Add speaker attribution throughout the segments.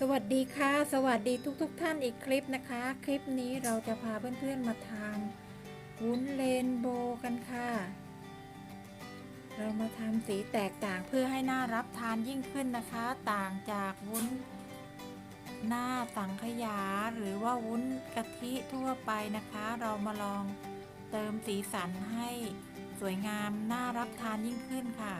Speaker 1: สวัสดีค่ะ สวัสดีทุกๆทท่านอีกคลิปนะคะ คลิปนี้เราจะพาเพื่อนๆมาทำวุ้นเรนโบว์กันค่ะ เรามาทำสีแตกต่างเพื่อให้น่ารับทานยิ่งขึ้นนะคะ ต่างจากวุ้น หน้าสังขยาหรือว่าวุ้นกะทิทั่วไปนะคะ เรามาลองเติมสีสันให้สวยงามน่ารับทานยิ่งขึ้นค่ะ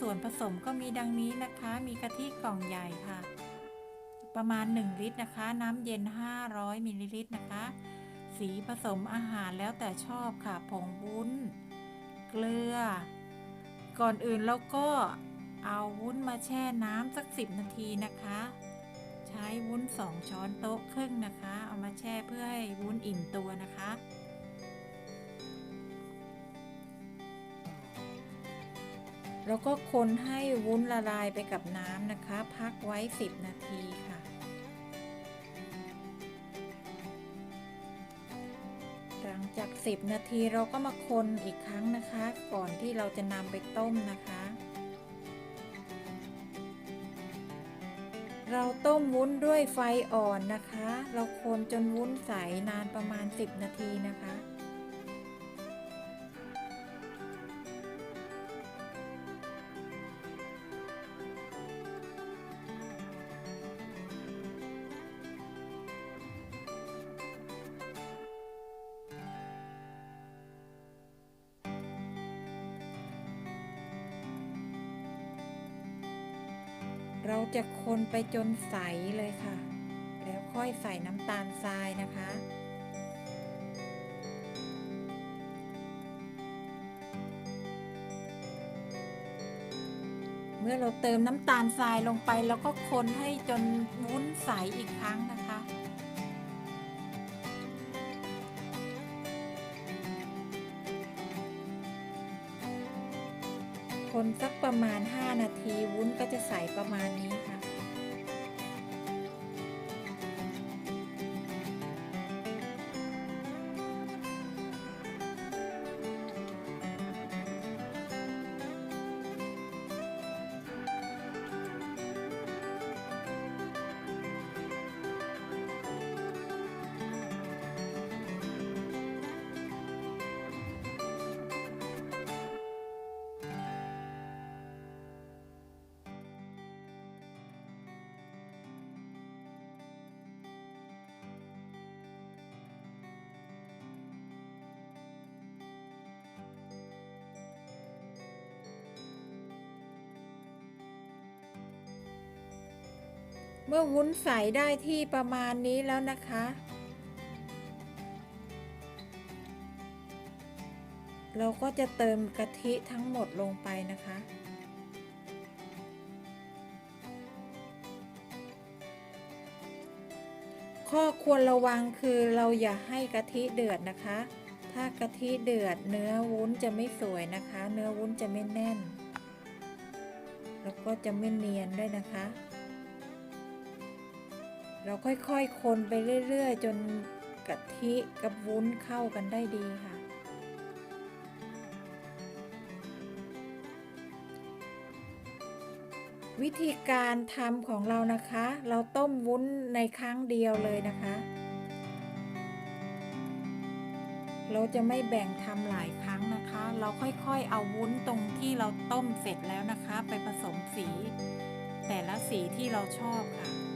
Speaker 1: ส่วนผสมก็มีดังนี้นะคะ มีกะทิกล่องใหญ่ค่ะ ประมาณ 1 ลิตรนะคะ น้ำเย็น 500มิลลิลิตรนะคะ สีผสมอาหารแล้วแต่ชอบค่ะ ผงวุ้น เกลือ ก่อนอื่นเราก็เอาวุ้นมาแช่น้ำสัก 10 นาทีนะคะ ใช้วุ้น 2 ช้อนโต๊ะครึ่งนะคะ เอามาแช่เพื่อให้วุ้นอิ่มตัวนะคะ แล้วก็คนให้วุ้นละลายไปกับน้ำนะคะ พักไว้ 10 นาทีค่ะ หลังจาก 10 นาทีเราก็มาคนอีกครั้งนะคะ ก่อนที่เราจะนำไปต้มนะคะ เราต้มวุ้นด้วยไฟอ่อนนะคะ เราคนจนวุ้นใสนานประมาณ 10 นาทีนะคะ เราจะคนไปจนใสเลยค่ะ แล้วค่อยใส่น้ำตาลทรายนะคะ เมื่อเราเติมน้ำตาลทรายลงไป แล้วก็คนให้จนวุ้นใสอีกครั้งนะคะ คนสักประมาณ 5 นาทีวุ้นก็จะใสประมาณนี้ค่ะ เมื่อวุ้นใสได้ที่ประมาณนี้แล้วนะคะ เราก็จะเติมกะทิทั้งหมดลงไปนะคะ ข้อควรระวังคือเราอย่าให้กะทิเดือดนะคะ ถ้ากะทิเดือดเนื้อวุ้นจะไม่สวยนะคะ เนื้อวุ้นจะไม่แน่น แล้วก็จะไม่เนียนด้วยนะคะ เราค่อยๆคนไปเรื่อย ๆ จนกะทิกับวุ้นเข้ากันได้ดีค่ะ วิธีการทำของเรานะคะ เราต้มวุ้นในครั้งเดียวเลยนะคะ เราจะไม่แบ่งทำหลายครั้งนะคะ เราค่อยๆ เอาวุ้นตรงที่เราต้มเสร็จแล้วนะคะ ไปผสมสี แต่ละสีที่เราชอบค่ะ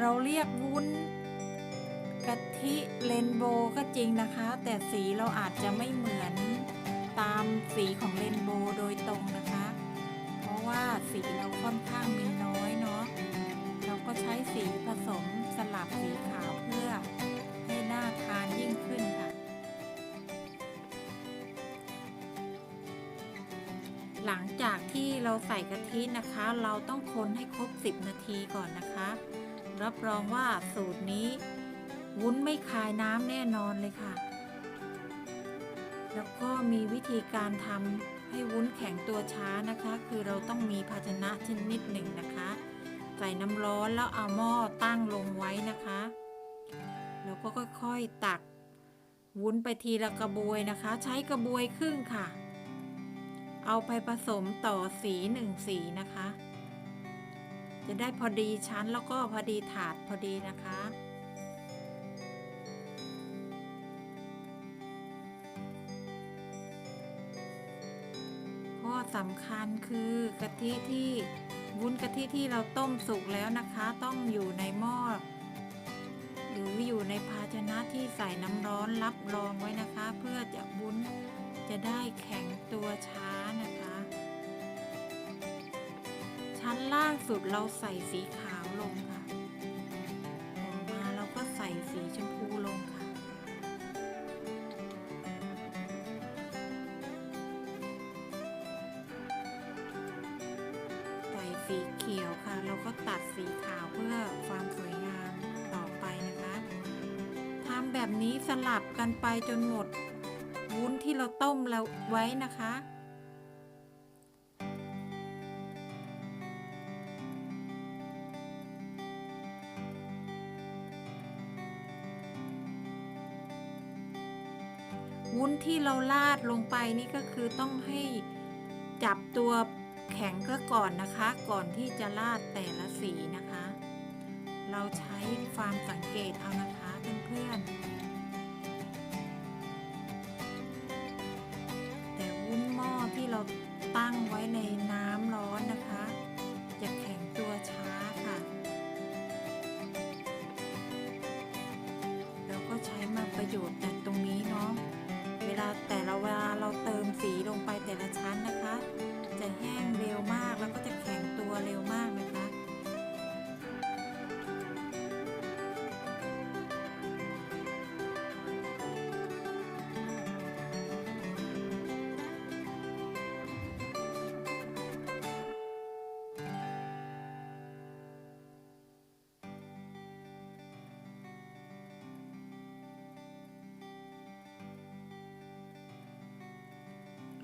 Speaker 1: เราเรียกวุ้นกะทิเรนโบว์ก็จริงนะคะ แต่สีเราอาจจะไม่เหมือนตามสีของเรนโบว์โดยตรงนะคะ เพราะว่าสีเราค่อนข้างมีน้อยเนาะเราก็ใช้สีผสมสลับสีขาวเพื่อให้น่าทานยิ่งขึ้นค่ะ หลังจากที่เราใส่กะทินะคะ เราต้องคนให้ครบ 10 นาทีก่อนนะคะ รับรองว่าสูตรนี้ วุ้นไม่คายน้ำแน่นอนเลยค่ะ แล้วก็มีวิธีการทำให้วุ้นแข็งตัวช้านะคะ คือเราต้องมีภาชนะชนิดหนึ่งนะคะ ใส่น้ำร้อนแล้วเอาหม้อตั้งลงไว้นะคะแล้วก็ค่อยๆตัก วุ้นไปทีละกระบวยนะคะ ใช้กระบวยครึ่งค่ะ เอาไปผสมต่อสีหนึ่งสีนะคะ จะได้พอดีชั้นแล้วก็พอดีถาดพอดีนะคะ ข้อสำคัญคือกะทิที่วุ้นกะทิที่เราต้มสุกแล้วนะคะ ต้องอยู่ในหม้อหรืออยู่ในภาชนะที่ใส่น้ำร้อนรับรองไว้นะคะ เพื่อจะวุ้นจะได้แข็งตัวช้านะคะ ชั้นล่างสุดเราใส่สีขาวลงค่ะออกมาเราก็ใส่สีชมพูลงค่ะ ใส่สีเขียวค่ะ เราก็ตัดสีขาวเพื่อความสวยงามต่อไปนะคะทำแบบนี้สลับกันไปจนหมดวุ้นที่เราต้มแล้วไว้นะคะ วุ้นที่เราลาดลงไปนี่ก็คือต้องให้จับตัวแข็งก็ก่อนนะคะ ก่อนที่จะลาดแต่ละสีนะคะ เราใช้ความสังเกตเอานะคะเพื่อนๆแต่วุ้นหม้อที่เราตั้งไว้ใน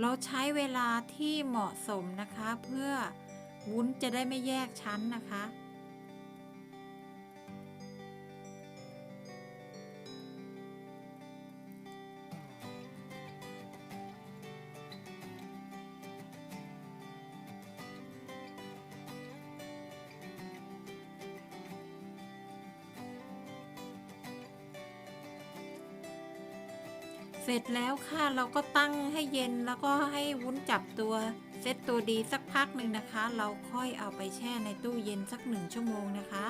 Speaker 1: เราใช้เวลาที่เหมาะสมนะคะ เพื่อวุ้นจะได้ไม่แยกชั้นนะคะ เสร็จแล้วค่ะเราก็ตั้งให้เย็นแล้วก็ให้วุ้นจับตัวเซตตัวดีสักพักหนึ่งนะคะ เราค่อยเอาไปแช่ในตู้เย็นสักหนึ่งชั่วโมงนะคะ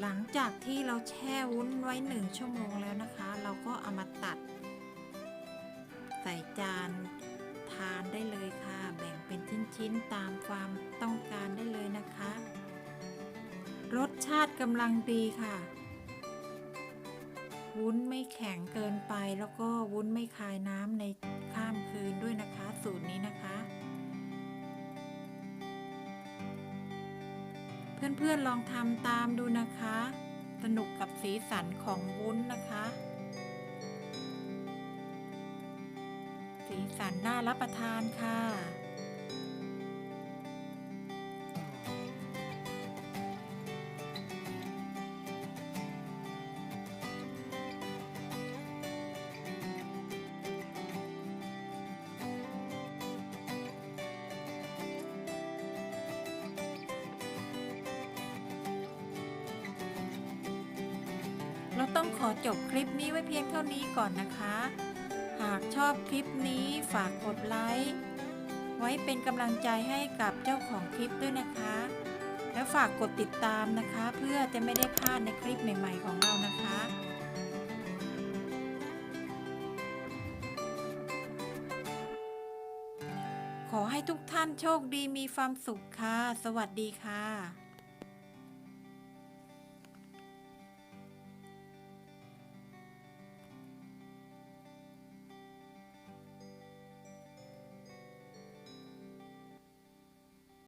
Speaker 1: หลังจากที่เราแช่วุ้นไว้หนึ่งชั่วโมงแล้วนะคะ เราก็เอามาตัด ใส่จานทานได้เลยค่ะ แบ่งเป็นชิ้นๆตามความต้องการได้เลยนะคะ รสชาติกำลังดีค่ะ วุ้นไม่แข็งเกินไปแล้วก็วุ้นไม่คายน้ำในข้ามคืนด้วยนะคะ สูตรนี้นะคะ เพื่อนๆลองทำตามดูนะคะ สนุกกับสีสันของวุ้นนะคะ สีสันน่ารับประทานค่ะ เราต้องขอจบคลิปนี้ไว้เพียงเท่านี้ก่อนนะคะ หากชอบคลิปนี้ฝากกดไลค์ไว้เป็นกำลังใจให้กับเจ้าของคลิปด้วยนะคะ แล้วฝากกดติดตามนะคะ เพื่อจะไม่ได้พลาดในคลิปใหม่ ๆ ของเรานะคะขอให้ทุกท่านโชคดีมีความสุขค่ะ สวัสดีค่ะ